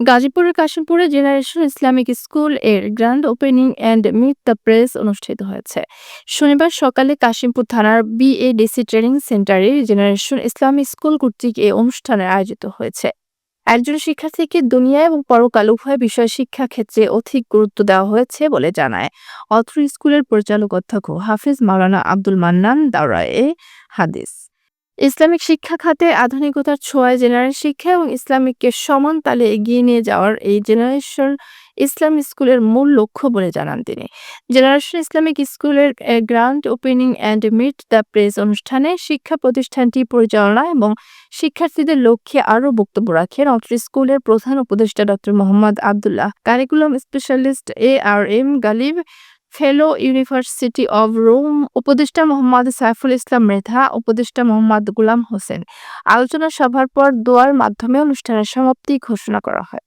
গাজীপুরের কাশিমপুরে generation Islamic স্কুলের grand opening and meet the press অনুষ্ঠিত হয়েছে। শনিবার সকালে কাশিমপুর থানার বিএডিসি ট্রেনিং সেন্টারে জেনারেশন ইসলামিক স্কুল কর্তৃক এই অনুষ্ঠানের আয়োজিত হয়েছে। একজন শিক্ষার্থীকে দুনিয়া এবং পরকাল উভয় বিষয় শিক্ষা ক্ষেত্রে অধিক গুরুত্ব দেওয়া হয়েছে বলে জানায়। অত্র স্কুলের পরিচালক অধ্যক্ষ হাফিজ মাওলানা আব্দুল মান্নান দাওরায়ে হাদিস। ইসলামিক শিক্ষা খাতে আধুনিকতার ছোঁয়ায় জেনারেল শিক্ষা এবং ইসলামিককে সমান তালে এগিয়ে নিয়ে যাওয়ার এই জেনারেশন ইসলাম স্কুলের মূল লক্ষ্য বলে জানান তিনি। জেনারেশন ইসলামিক স্কুলের grand opening and meet the press অনুষ্ঠানে শিক্ষা প্রতিষ্ঠানটি পরিচালনা এবং শিক্ষার্থীদের লক্ষ্যে আরও বক্তব্য রাখেন অত্র স্কুলের প্রধান উপদেষ্টা doctor Mohammad Abdullah. Curriculum specialist A R M Ghalib fellow university of Rome উপদেষ্টা মোহাম্মদ সাইফুল ইসলাম মেধা উপদেষ্টা মোহাম্মদ গুলাম হোসেন আলোচনা সভার পর দোয়ার মাধ্যমে অনুষ্ঠানের সমাপ্তি ঘোষণা করা হয়।